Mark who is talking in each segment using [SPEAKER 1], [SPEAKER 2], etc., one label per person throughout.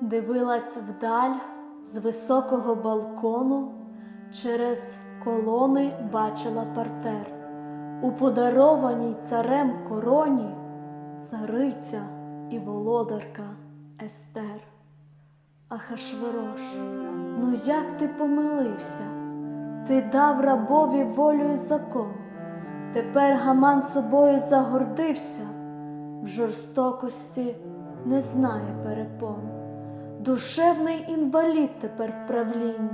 [SPEAKER 1] Дивилась вдаль з високого балкону, через колони бачила партер. У подарованій царем короні цариця і володарка Естер. Ахашвирош, ну як ти помилився? Ти дав рабові волю і закон. Тепер Гаман собою загордився, в жорстокості не знає перепон. Душевний інвалід тепер в правлінні.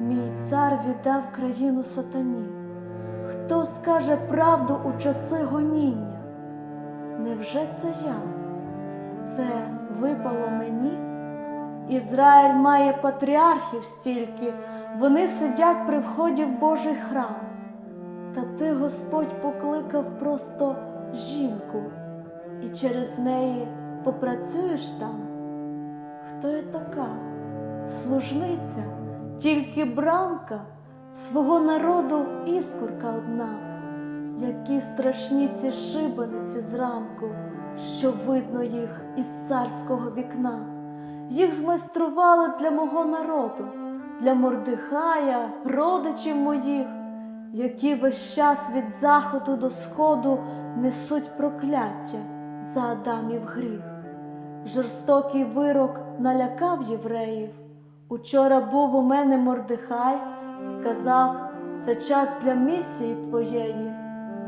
[SPEAKER 1] Мій цар віддав країну сатані. Хто скаже правду у часи гоніння? Невже це я? Це випало мені? Ізраїль має патріархів стільки, вони сидять при вході в Божий храм. Та ти, Господь, покликав просто жінку, і через неї попрацюєш там? Хто я така? Служниця, тільки бранка, свого народу іскорка одна, які страшні ці шибениці зранку, що видно їх із царського вікна. Їх змайстрували для мого народу, для Мордихая, родичів моїх, які весь час від заходу до сходу несуть прокляття за Адамів гріх. Жорстокий вирок налякав євреїв. Учора був у мене Мордихай, сказав, це час для місії твоєї.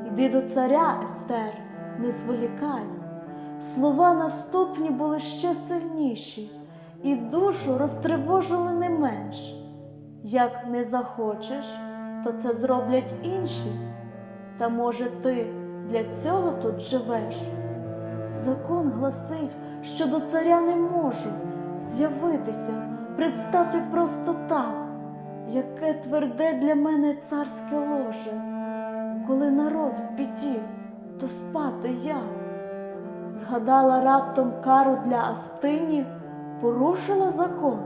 [SPEAKER 1] Іди до царя, Естер, не зволікай. Слова наступні були ще сильніші, і душу розтривожили не менш. Як не захочеш, то це зроблять інші. Та може ти для цього тут живеш? Закон гласить, що до царя не можу з'явитися, предстати просто так, яке тверде для мене царське ложе. Коли народ в біді, то спати як? Згадала раптом кару для Астині, порушила закон,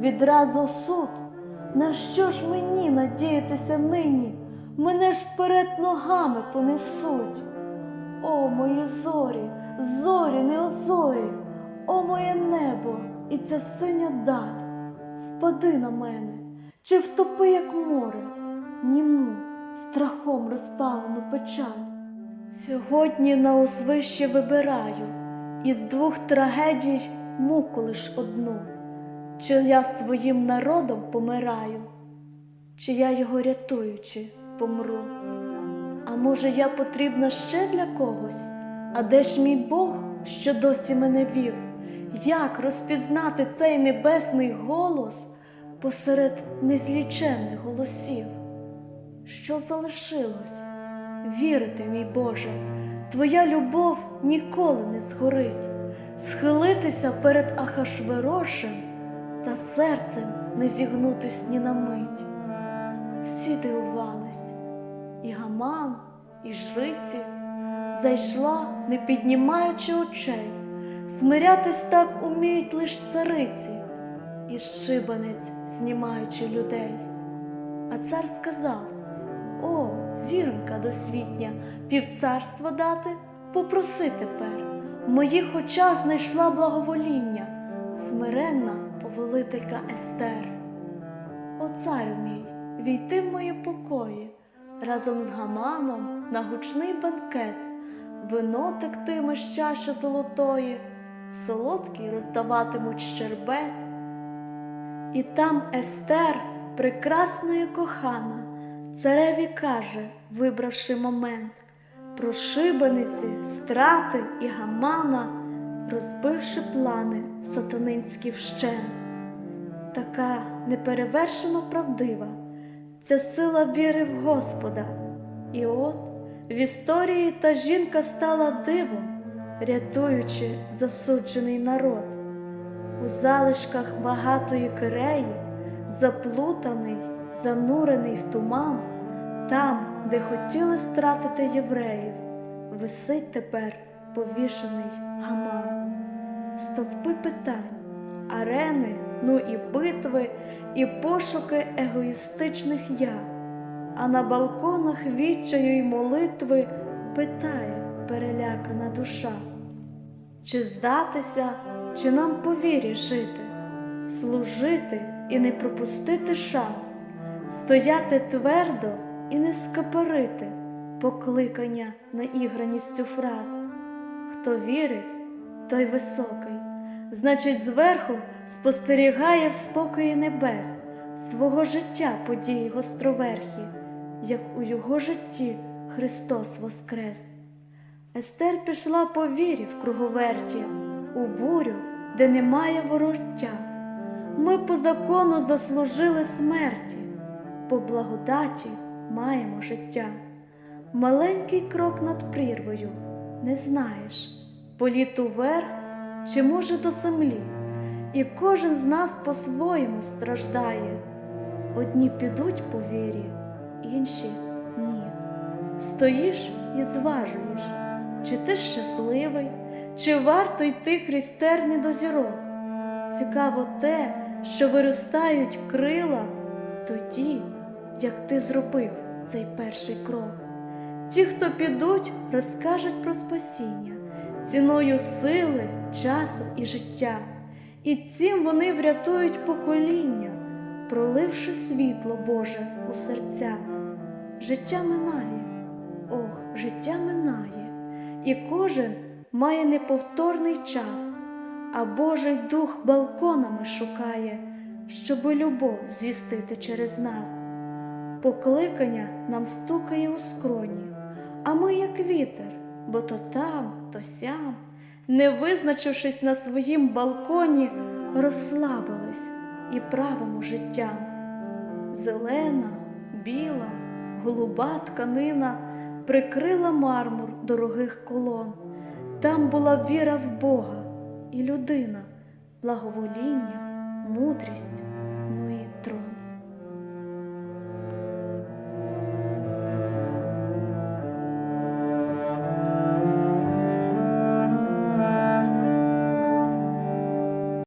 [SPEAKER 1] відразу суд. На що ж мені надіятися нині? Мене ж перед ногами понесуть. О, мої зорі, зорі, не озорі, о моє небо, і ця синя даль, впади на мене, чи втопи, як море, німу, страхом розпалену печаль. Сьогодні на узвище вибираю із двох трагедій муку лиш одну, чи я своїм народом помираю, чи я його рятуючи помру. А може, я потрібна ще для когось? А де ж мій Бог, що досі мене вів? Як розпізнати цей небесний голос посеред незліченних голосів? Що залишилось? Вірити, мій Боже, Твоя любов ніколи не згорить, схилитися перед Ахашверошем та серцем не зігнутись ні на мить. Всі дивувались, і гаман, і жриці зайшла, не піднімаючи очей, смирятись так уміють лиш цариці, і шибанець, знімаючи людей. А цар сказав: О, зіронька досвітня, півцарства дати, попроси тепер. Моїх очах знайшла благовоління, смиренна повелителька Естер. О, царю мій, війти в мої покої, разом з гаманом на гучний банкет, вино тектиме з чаші золотої, солодкий роздаватимуть щербет. І там Естер, прекрасна і кохана, цареві каже, вибравши момент, про шибениці, страти і гамана, розбивши плани сатанинські вщен. Така неперевершено правдива, ця сила віри в Господа. І от в історії та жінка стала дивом, рятуючи засуджений народ. У залишках багатої киреї, заплутаний, занурений в туман, там, де хотіли стратити євреїв, висить тепер повішений гаман. Стовпи питань, арени, ну і битви, і пошуки егоїстичних я, а на балконах відчаю й молитви питає перелякана душа. Чи здатися, чи нам по вірі жити, служити і не пропустити шанс, стояти твердо і не скапарити покликання наіграністю фраз. Хто вірить, той високий, значить, зверху спостерігає в спокої небес свого життя події гостроверхі, як у його житті Христос воскрес. Естер пішла по вірі в круговерті, у бурю, де немає вороття. Ми по закону заслужили смерті, по благодаті маємо життя. Маленький крок над прірвою, не знаєш, політ уверх чи може до землі, і кожен з нас по-своєму страждає. Одні підуть по вірі, інші ні. Стоїш і зважуєш, чи ти щасливий, чи варто йти крізь терни до зірок. Цікаво те, що виростають крила тоді, як ти зробив цей перший крок. Ті, хто підуть, розкажуть про спасіння, ціною сили, часу і життя, і цим вони врятують покоління, проливши світло Боже у серця. Життя минає, ох, життя минає, і кожен має неповторний час, а Божий дух балконами шукає, щоби любов звістити через нас. Покликання нам стукає у скроні, а ми, як вітер, бо то там, то сям, не визначившись на своїм балконі, розслабились і правому життям. Зелена, біла, голуба тканина прикрила мармур дорогих колон. Там була віра в Бога і людина, благовоління, мудрість.